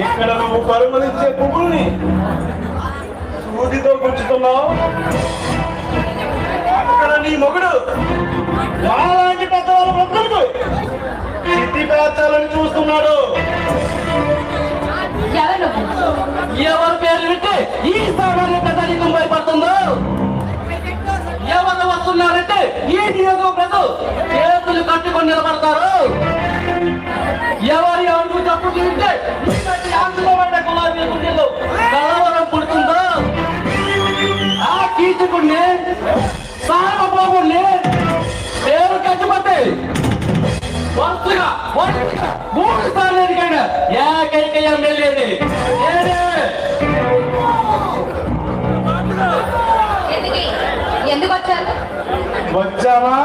ఇక్కడ నువ్వు పరుగులిచ్చే పువ్వుల్ని సూదితో గుంచుతున్నావు అక్కడ నీ మొగుడు నాలాంటి పెద్దవాళ్ళు మొక్కలకు పేర్చాలని చూస్తున్నాడు. ఎవరు పేర్లు పెట్టి ఈ సామాన్య పెద్ద భయపడుతుందో ఎవరు వస్తున్నారంటే ఈ పెద్ద వచ్చామా?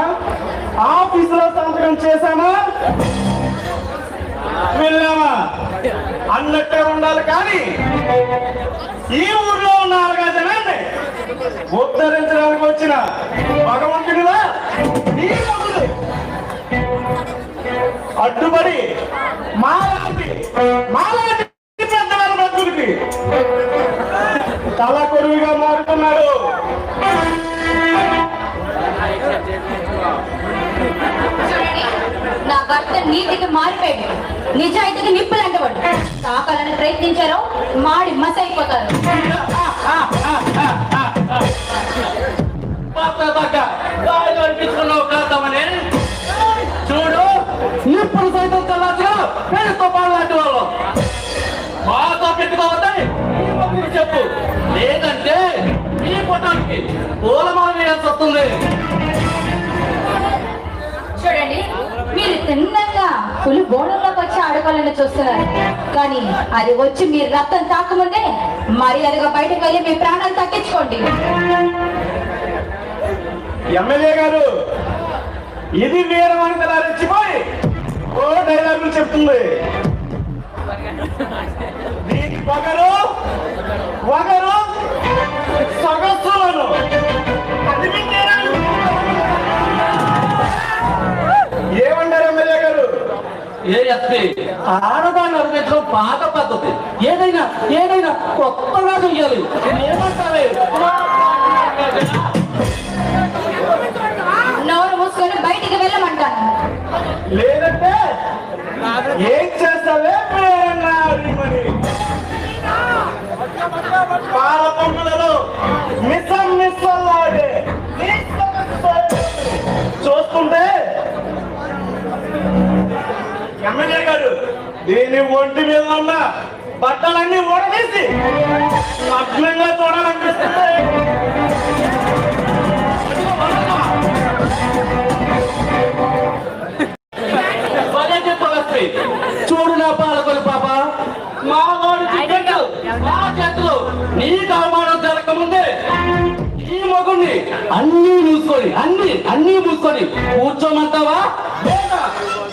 ఆఫీసులో సంతకం చేశామా? వెళ్ళామా? అన్నట్టే ఉండాలి కానీ ఈ ఊర్లో ఉన్నారు కదా ఉద్ధరించడానికి వచ్చిన భగవంతుడిలా ఈ మొగుడు అడ్డుపడి మాలాంటి మాలాంటి భర్త నీతికి మారిపోయాడు. నిజాయితీకి నిప్పులు అంటవాడు. తాకాలని ప్రయత్నించారో మాడి మస్ అయిపోతారు చూడు ఇప్పుడు సైతం తెల్లగా పేరుతో పాలాంటి వాళ్ళు. మాతో పెట్టుకోవద్దని చెప్పు. లేదంటే ఈ పొట్టానికి పూలమాల వేయాల్సి వస్తుంది. చూడండి మీరు తిన్నంగా పులి బోడంలోకి వచ్చి ఆడుకోవాలని చూస్తున్నారు. కానీ అది వచ్చి మీరు రక్తం తాకముందే మర్యాదగా బయటకు వెళ్ళి మీ ప్రాణాలు తగ్గించుకోండి. ఎమ్మెల్యే గారు ఇది వీరమని కదా రెచ్చిపోయి ఓ డైలాగులు చెప్తుంది. పగరు ఏఎస్పీ ఆడదాన్ని అనిపించడం పాత పద్ధతి. ఏదైనా ఏదైనా కొత్తగా చెయ్యాలి. ఏమంటారే నోరు మూసుకొని బయటికి వెళ్ళమంటాను. లేదంటే ఏం దీని ఒంటి మీద ఉన్న బట్టలన్నీ ఓడదీసి నగ్నంగా చూడాలనిపిస్తుంది చూడు నా పాలకులు పాప. మా వాడు మా చేతులు నీకు అవమానం జరగకముందే ఈ మగుడిని అన్నీ మూసుకొని అన్ని అన్ని మూసుకొని కూర్చోమంటావా?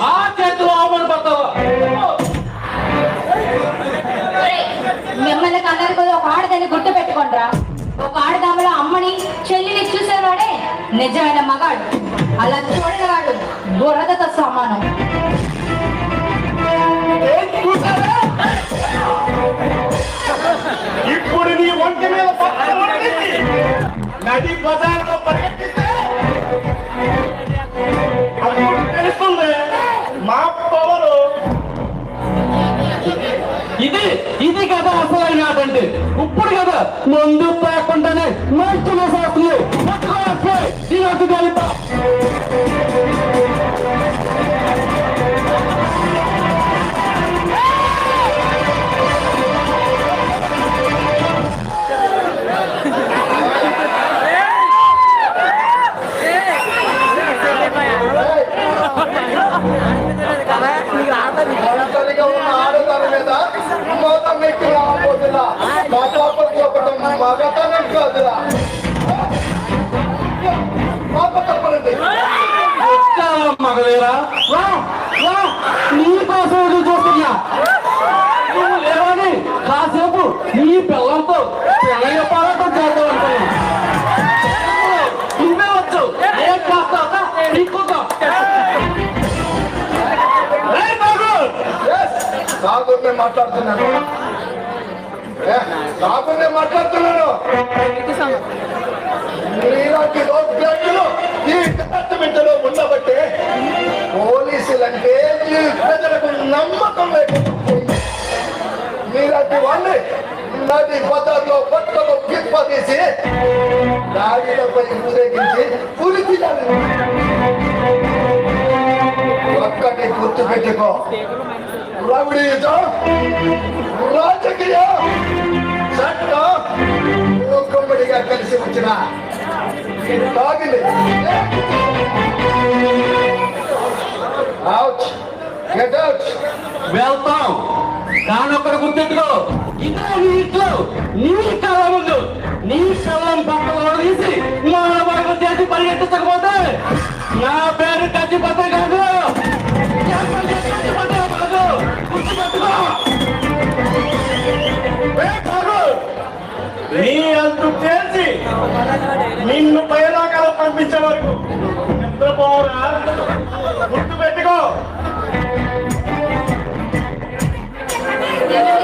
మా చేతులు అవమానపడతావా ఆడదాన్ని గుర్తు పెట్టుకోండిరా. ఒక ఆడదామలో అమ్మని చెల్లిని చూసేవాడే నిజమైన మగాడు. అలా చూడగాడు బురదతో సమానం? ఇప్పుడు నీ ఒంటి మీద నది బజార్లో పరిగెత్తిస్తే అప్పుడు తెలుస్తుంది మా పవరు ఇది ఇది కదా అసలైన ఆట అంటే ఇప్పుడు కదా ముందు లేకుండానే మంచి వస్తుంది దీనికి కలిపా నువ్వు లేవని కాసేపు నీ పిల్లలతో పిల్లల పోరాటం చేద్దాం నువ్వే వచ్చు ఏం కాస్తా మాట్లాడుతున్నాను. కాకుండా మాట్లాడుతున్నాను. మీలాంటి ఈ డిపార్ట్మెంట్లో ఉండబట్టే పోలీసులంటే ప్రజలకు నమ్మకం లేకపోయింది మీలాంటి వాళ్ళే నది బజార్లో బట్టలు గిప్పదీసి దాడిలపై ఊరేగించి పులి ఒక్కటి గుర్తు పెట్టుకో రౌడీజం రాజకీయం. వెళ్తాం కానీ ఒకటి గుర్తెట్టుకో ఇంకా నీ ఇంట్లో. నీ కళ ముందు. నీ కళ్ళం పక్కన తీసి మన వరకు చేసి పరిగెత్తకపోతే నా పేరు కచ్చిపత్ర కాదు. నీ అంతు చేసి నిన్ను పైదాకాలు పంపించే వరకు ఎంత బాగురా గుర్తుపెట్టి Thank you.